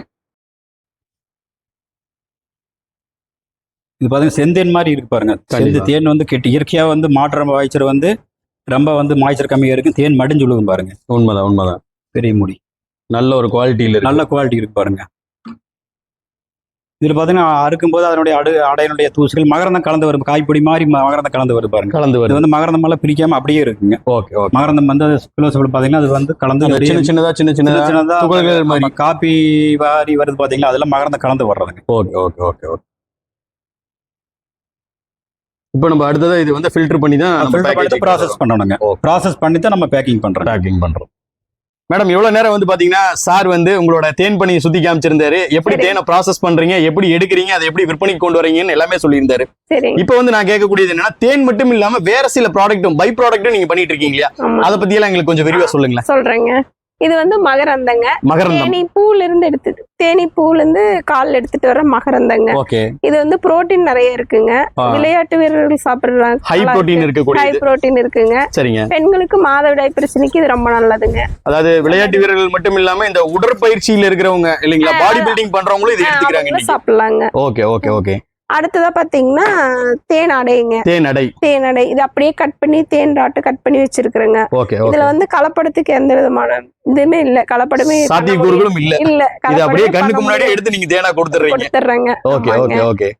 இது பாத்தீங்கன்னா செந்தேன் மாதிரி இருக்கு பாருங்க. செந்து. தேன் வந்து கெட்டி இயற்கையா வந்து மாற்றம் வாய்ச்சர் வந்து ரொம்ப வந்து மாய்ச்சர் கம்மியா இருக்கு தேன் மடிஞ்சு விழுகும் பாருங்க. உண்மைதான் உண்மைதான். பெரிய முடி. நல்ல ஒரு குவாலிட்டியில நல்ல குவாலிட்டி இருக்கு பாருங்க. இதுல பாத்தீங்கன்னா அறுக்கும்போது அதனுடைய அடு அடையினுடைய தூசுகள் மகரந்தம் கலந்து வரும். காய்ப்பொடி மாதிரி மகரந்தம் கலந்து வருது பாருங்க. கலந்து வருது வந்து மகரந்தம் எல்லாம் பிரிக்காம அப்படியே இருக்குங்க. Okay okay. மகரந்தம் வந்து பாத்தீங்கன்னா அது வந்து கலந்து சின்ன சின்னதா சின்ன சின்ன சின்னதா சின்னதா துகள்கள் மாதிரி. ஆமா, காப்பி வாரி வருது பாத்தீங்களா அதெல்லாம் மகரந்தம் கலந்து வர்றதுங்க. Okay okay okay okay. இப்போ நம்ம அடுத்ததா இது வந்து ஃபில்டர் பண்ணி தான் ஃபில்டர் பண்ணி ப்ராசஸ் பண்ணணுங்க. ப்ராசஸ் பண்ணி தான் நம்ம பேக்கிங் பண்றோம். பேக்கிங் பண்றோம். மேடம் இவ்வளவு நேரம் வந்து பாத்தீங்கன்னா சார் வந்து உங்களோட தேன் பணியை சுத்தி காமிச்சிருந்தாரு. எப்படி. தேனை ப்ராசஸ் பண்றீங்க? எப்படி எடுக்கிறீங்க? அதை எப்படி விற்பனைக்கு கொண்டு வரீங்கன்னு எல்லாமே சொல்லியிருந்தாரு. சரி. இப்போ வந்து நான் கேட்கக்கூடியது என்னன்னா தேன் மட்டும் இல்லாம வேற சில ப்ராடக்ட்டும் பை ப்ராடக்ட்டும் நீங்க பண்ணிட்டு இருக்கீங்க இல்லையா? அதை பத்தி எல்லாம் எங்களுக்கு கொஞ்சம் விரிவா சொல்லுங்களேன். சொல்றேங்க. இது வந்து மகரந்தங்க. தேனி பூல இருந்து எடுத்துட்டு தேனி பூல இருந்து கால்ல எடுத்துட்டு வர மகரந்தங்க. இது வந்து புரோட்டீன் நிறைய இருக்குங்க. விளையாட்டு வீரர்கள் சாப்பிடுறாங்க ஹை புரோட்டீன் ஹை இருக்கக்கூடியது. புரோட்டீன் இருக்குங்க. சரிங்க. பெண்களுக்கு மாதவிடாய் பிரச்சனைக்கு இது ரொம்ப நல்லதுங்க. அதாவது விளையாட்டு வீரர்கள் மட்டும் இல்லாம இந்த உடற்பயிற்சியில இருக்கிறவங்க இல்லைங்களா? பாடி பில்டிங் பண்றவங்களும் இது எடுத்துக்கிறாங்க சாப்பிடலாங்க. Okay okay okay. அடுத்ததா பாத்தீங்கன்னா தேன் அடைங்க. தேன் அடை. தேன் அடை. இது அப்படியே கட் பண்ணி தேன் ராட்டு கட் பண்ணி வச்சிருக்கிறேங்க. இதுல வந்து கலப்படத்துக்கு எந்த விதமான இதுவுமே இல்ல. கலப்படமே. சாத்தியக்கூறுகளும் இல்ல. இல்ல இது அப்படியே கண்ணுக்கு முடியாது. எடுத்து நீங்க தேனா கொடுத்துறீங்க. ஓகே. Okay okay.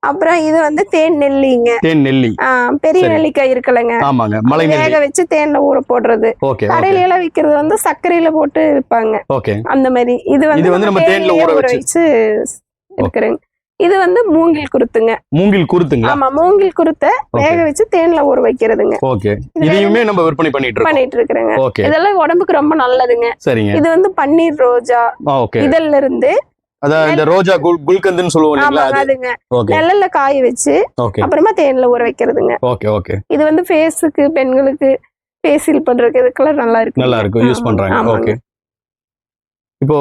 அப்புறம் இது வந்து தேன் நெல்லிங்க. தேன் நெல்லி. பெரிய. நெல்லிக்காய் இருக்குல்லங்க. ஆமாங்க. மலை வேக வச்சு தேன்ல ஊற போடுறது. கடையில எல்லாம் விக்கிறது வந்து சர்க்கரையில போட்டு விற்பாங்க. அந்த மாதிரி. இது வந்து இது வந்து நம்ம தேன்ல ஊற வச்சு. வச்சு இருக்கிறேங்க. இது வந்து மூங்கில் குருத்துங்க. மூங்கில் குருத்துங்களா? ஆமா மூங்கில் குருத்த. வேக வச்சு தேன்ல ஊற வைக்கிறதுங்க. ஓகே. இது இதையுமே நம்ம விற்பனை பண்ணிட்டு பண்ணிட்டு இருக்கிறேங்க இதெல்லாம் உடம்புக்கு ரொம்ப நல்லதுங்க. சரிங்க. இது வந்து பன்னீர் ரோஜா. ஓகே. இதழ்ல இருந்து அதான் இந்த ரோஜா குல் குல்கந்துன்னு சொல்லுவோம் அதுங்க. நிழல்ல காய வச்சு அப்புறமா தேன்ல ஊற வைக்கிறதுங்க. Okay okay. இது வந்து ஃபேஸுக்கு பெண்களுக்கு ஃபேஷியல் பண்றதுக்கு இதுக்கெல்லாம் நல்லா இருக்கு நல்லா இருக்கும். யூஸ் பண்றாங்க. ஓகே. இப்போ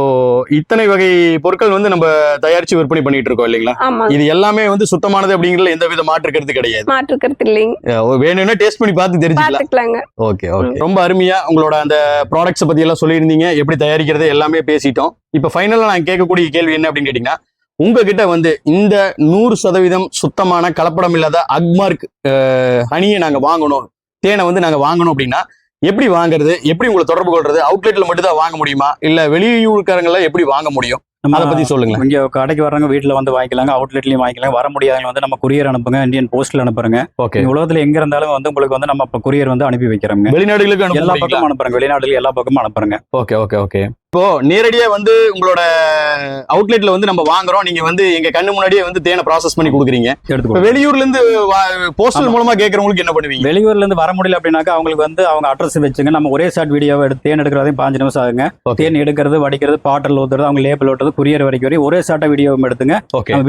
இத்தனை வகை பொருட்கள் வந்து நம்ம தயாரிச்சு விற்பனை பண்ணிட்டு இருக்கோம் இல்லைங்களா? இது எல்லாமே வந்து சுத்தமானது அப்படிங்கறதுல எந்த வித மாற்று கருத்து கிடையாது. மாற்றுக்கிறது இல்லைங்க. அஹ் வேணும்னா டேஸ்ட் பண்ணி பார்த்து தெரிஞ்சுக்கலாம். பாத்துக்கலாங்க ஓகே ஓகே. ரொம்ப அருமையா உங்களோட அந்த ப்ராடக்ட்ஸ் பத்தி எல்லாம் சொல்லியிருந்தீங்க. எப்படி தயாரிக்கிறது எல்லாமே பேசிட்டோம். இப்போ ஃபைனலா நான் கேட்கக்கூடிய கேள்வி என்ன அப்படின்னு கேட்டீங்கன்னா உங்ககிட்ட வந்து இந்த நூறு சதவீதம் சுத்தமான கலப்படம் இல்லாத அக்மார்க் ஹனியை நாங்க வாங்கணும் தேனை வந்து நாங்க வாங்கணும் அப்படின்னா எப்படி வாங்குறது? எப்படி உங்களை தொடர்பு கொள்றது? அவுட்லெட்ல மட்டும் தான் வாங்க முடியுமா? இல்ல வெளியூர்காரங்கள எப்படி வாங்க முடியும்? அதை பத்தி சொல்லுங்களேன். இங்க கடைக்கு வர்றவங்க வீட்டுல வந்து வாங்கிக்கலாங்க அவுட்லெட்லயும் வாங்கிக்கலாம். வர முடியாதவங்க வந்து நம்ம குரியர் அனுப்புங்க இந்தியன் போஸ்ட்ல அனுப்புறங்க. ஓகே உலகத்துல எங்க இருந்தாலும் வந்து உங்களுக்கு வந்து நம்ம குரியர் வந்து அனுப்பி வைக்கிறோங்க. வெளிநாடுகளுக்கு எல்லா பக்கமும் அனுப்புறங்க. வெளிநாடுல எல்லா பக்கமும் அனுப்புறங்க. ஓகே ஓகே ஓகே இப்போ நேரடியா வந்து உங்களோட அவுட்லெட்ல வந்து நம்ம வாங்குறோம். நீங்க வந்து எங்க கண்ணு முன்னாடியே வந்து தேனை ப்ராசஸ் பண்ணி கொடுக்குறீங்க. இப்போ வெளியூர்ல இருந்து போஸ்டல். மூலமா கேட்கறவங்களுக்கு என்ன பண்ணுவீங்க? வெளியூர்ல இருந்து வர முடியல அப்படின்னாக்கா அவங்களுக்கு வந்து அவங்க அட்ரஸ் வச்சுங்க. நம்ம ஒரே ஷாட் வீடியோவை எடுத்து தேன் எடுக்கிறதையும் பாஞ்சு நிமிஷம் ஆகுங்க. தேன் எடுக்கிறது வடிக்கிறது பாட்டில் ஊத்துறது அவங்க லேபிள் ஓட்டுறது குரியர் வரைக்கும் வரையும் ஒரே ஷாட்டை வீடியோவும் எடுத்துங்க.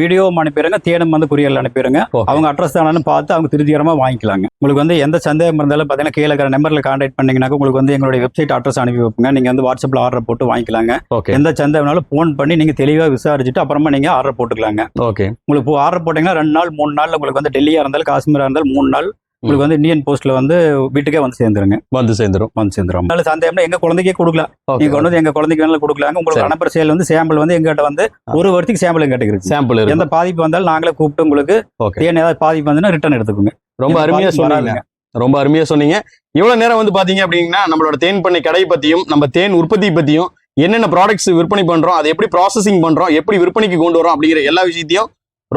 வீடியோவும் அனுப்பிடுங்க தேனும் வந்து குரியர்ல அனுப்பிடுங்க. அவங்க அட்ரஸ் தானு பார்த்து அவங்க திருப்திகரமா வாங்கிக்கலாங்க. உங்களுக்கு வந்து எந்த சந்தேகம் இருந்தாலும் பார்த்தீங்கன்னா கீழே நம்பர்ல கான்டாக்ட் பண்ணீங்கன்னாக்க உங்களுக்கு வந்து எங்களுடைய வெப்சைட் அட்ரஸ் அனுப்பி வைப்போங்க. நீங்க வந்து வாட்ஸ்அப்ல ஆர்டர் போட்டு வாங்கிக்கலாங்க. ஓகே எந்த சந்தேகம்னாலும் ஃபோன் பண்ணி நீங்க தெளிவா விசாரிச்சுட்டு அப்புறமா நீங்க ஆர்டர் போட்டுக்கலாங்க. ஓகே உங்களுக்கு ஆர்டர் போட்டீங்கன்னா ரெண்டு நாள் மூணு நாள் உங்களுக்கு வந்து டெல்லியா இருந்தாலும் காஷ்மீரா இருந்தாலும் மூணு நாள் உங்களுக்கு வந்து இந்தியன் போஸ்ட்ல வந்து வீட்டுக்கே வந்து சேர்ந்துருங்க. வந்து சேர்ந்துரும். வந்து சேர்ந்துரும். அதனால சந்தேகம்னா எங்க குழந்தைக்கே கொடுக்கலாம். நீங்க கொண்டு வந்து எங்க குழந்தைக்கு வேணாலும் கொடுக்கலாங்க. உங்களுக்கு. அனுப்புற சேல் வந்து சாம்பிள் வந்து எங்கிட்ட வந்து ஒரு வருஷத்துக்கு சாம்பிள் எங்கிட்ட இருக்கு. சாம்பிள் எந்த பாதிப்பு வந்தாலும் நாங்களே கூப்பிட்டு உங்களுக்கு தேன் ஏதாவது பாதிப்பு வந்துன்னா ரிட்டர்ன் எடுத்துக்கோங்க. ரொம்ப அருமையா சொன்னீங்க. ரொம்ப அருமையா சொன்னீங்க. இவ்வளவு நேரம் வந்து பாத்தீங்க அப்படின்னா நம்மளோட தேன் பண்ணை கடை பத்தியும் நம்ம தேன் உற்பத்தி பத்தியும் என்னென்ன ப்ராடக்ட்ஸ் விற்பனை பண்ணுறோம் அதை எப்படி ப்ராசஸிங் பண்ணுறோம் எப்படி விற்பனைக்கு கொண்டு வரோம் அப்படிங்கிற எல்லா விஷயத்தையும்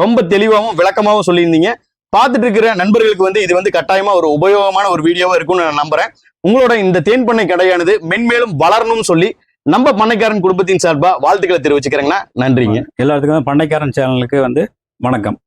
ரொம்ப தெளிவாகவும் விளக்கமாகவும் சொல்லியிருந்தீங்க. பார்த்துட்டு இருக்கிற நண்பர்களுக்கு வந்து இது வந்து கட்டாயமாக ஒரு உபயோகமான ஒரு வீடியோவாக இருக்கும்னு நான் நம்புறேன். உங்களோட இந்த தேன் பண்ணை கடையானது மென்மேலும் வளரணும்னு சொல்லி நம்ம பண்ணைக்காரன் குடும்பத்தின் சார்பாக வாழ்த்துக்களை தெரிவிச்சுக்கிறேங்கண்ணா. நன்றிங்க. எல்லாத்துக்கும் பண்ணைக்காரன் சேனலுக்கு வந்து வணக்கம்.